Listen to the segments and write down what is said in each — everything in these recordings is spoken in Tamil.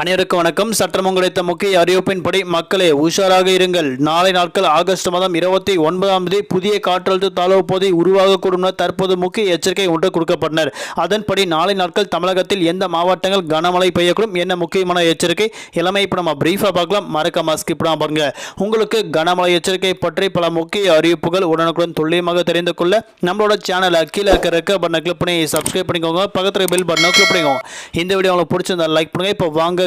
அனைவருக்கும் வணக்கம். சற்றம் கிடைத்த முக்கிய அறிவிப்பின்படி மக்களே உஷாராக இருங்கள். நாளை நாட்கள் ஆகஸ்ட் மாதம் இருபத்தி ஒன்பதாம் தேதி புதிய காற்றழுத்த தாழ்வு பகுதி உருவாகக்கூடும் என தற்போது முக்கிய எச்சரிக்கை ஒன்று கொடுக்கப்பட்டனர். அதன்படி நாளை நாட்கள் தமிழகத்தில் எந்த மாவட்டங்கள் கனமழை பெய்யக்கூடும் என்ன முக்கியமான எச்சரிக்கை? எல்லாமே இப்போ நம்ம பிரீஃபாக பார்க்கலாம். மறக்காம ஸ்கிப் பண்ணாம பாருங்க. உங்களுக்கு கனமழை எச்சரிக்கை பற்றி பல முக்கிய அறிவிப்புகள் உடனுக்குடன் துல்லியமாக தெரிந்து கொள்ள நம்மளோட சேனலை கீழே இருக்க ரெக்க பட்டனை கிளிக் பண்ணி சப்ஸ்கிரைப் பண்ணிக்கோங்க. பக்கத்தில் பில் பட்டனை கிளிக் பண்ணிக்கோங்க. இந்த வீடியோ உங்களுக்கு பிடிச்சிருந்தா லைக் பண்ணுங்க. இப்போ வாங்க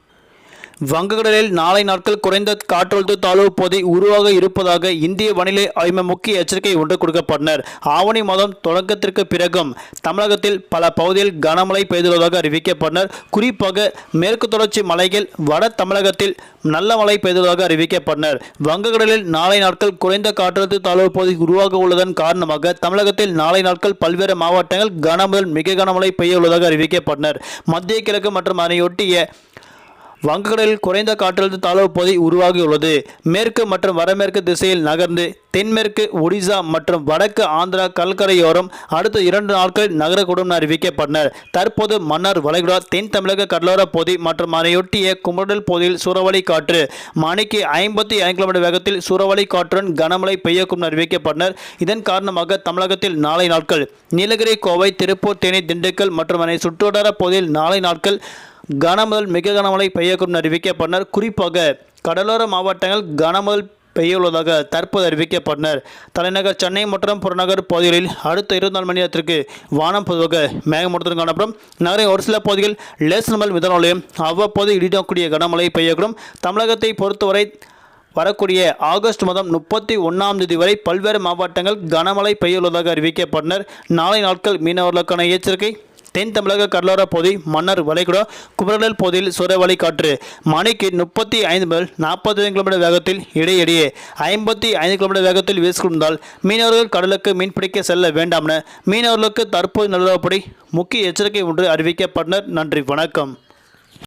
வங்கக்கடலில் நாளை நாட்கள் குறைந்த காற்றழுத்த தாழ்வு பகுதி உருவாக இருப்பதாக இந்திய வானிலை ஆய்வு முக்கிய எச்சரிக்கை ஒன்று கொடுக்கப்பட்டனர். ஆவணி மாதம் தொடக்கத்திற்கு பிறகும் தமிழகத்தில் பல பகுதியில் கனமழை பெய்துள்ளதாக அறிவிக்கப்பட்டனர். குறிப்பாக மேற்கு தொடர்ச்சி மலைகள் வட தமிழகத்தில் நல்ல மழை பெய்துள்ளதாக அறிவிக்கப்பட்டனர். வங்கக்கடலில் நாளை நாட்கள் குறைந்த காற்றழுத்த தாழ்வு பகுதி உருவாக உள்ளதன் காரணமாக தமிழகத்தில் நாளை நாட்கள் பல்வேறு மாவட்டங்கள் கன முதல் மிக கனமழை பெய்ய உள்ளதாக அறிவிக்கப்பட்டனர். மத்திய கிழக்கு மற்றும் அதனையொட்டிய வங்கக்கடலில் குறைந்த காற்றழுத்த தாழ்வு பகுதி உருவாகியுள்ளது. மேற்கு மற்றும் வடமேற்கு திசையில் நகர்ந்து தென்மேற்கு ஒடிசா மற்றும் வடக்கு ஆந்திரா கல்கரையோரம் அடுத்த இரண்டு நாட்களில் நகரக்கூடும் என அறிவிக்கப்பட்டனர். தற்போது மன்னார் வளைகுடா தென் தமிழக கடலோர பகுதி மற்றும் அதனையொட்டிய குமரடல் பகுதியில் சூறாவளி காற்று மணிக்கு ஐம்பத்தி ஐந்து கிலோமீட்டர் வேகத்தில் சூறாவளி காற்றுடன் கனமழை பெய்யக்கும் என அறிவிக்கப்பட்டனர். இதன் காரணமாக தமிழகத்தில் நாளை நாட்கள் நீலகிரி கோவை திருப்பூர் தேனி திண்டுக்கல் மற்றும் அதனை சுற்றுவட்டார பகுதியில் நாளை நாட்கள் கன முதல் மிக கனமழை பெய்யக்கூடும் அறிவிக்கப்பட்டனர். குறிப்பாக கடலோர மாவட்டங்கள் கனமுதல் பெய்யுள்ளதாக தற்போது அறிவிக்கப்பட்டனர். தலைநகர் சென்னை மற்றும் புறநகர் பகுதிகளில் அடுத்த இருபத்தி நாலு மணி நேரத்திற்கு வானம் பொதுவாக மேகமூட்டத்துடன் காணப்படும். நகரின் ஒரு சில பகுதிகள் லேசன் முதல் மிதனாலையும் அவ்வப்போது இடிடக்கூடிய கனமழை பெய்யக்கூடும். தமிழகத்தை பொறுத்தவரை வரக்கூடிய ஆகஸ்ட் மாதம் முப்பத்தி ஒன்றாம் தேதி வரை பல்வேறு மாவட்டங்கள் கனமழை பெய்யுள்ளதாக அறிவிக்கப்பட்டனர். நாளை நாட்கள் மீனவர்களுக்கான எச்சரிக்கை. தென் தமிழக கடலோர பகுதி மன்னர் வளைகுடா குமரல் பகுதியில் சூறாவளி காற்று. மணிக்கு முப்பத்தி ஐந்து முதல் நாற்பத்தி ஐந்து கிலோமீட்டர் வேகத்தில் இடையிடையே ஐம்பத்தி ஐந்து கிலோமீட்டர் வேகத்தில் வீசிக்கொண்டால் மீனவர்கள் கடலுக்கு மீன்பிடிக்க செல்ல வேண்டாம் என மீனவர்களுக்கு தற்போது நிலவரப்படி முக்கிய எச்சரிக்கை ஒன்று அறிவிக்கப்பட்டனர். நன்றி வணக்கம்.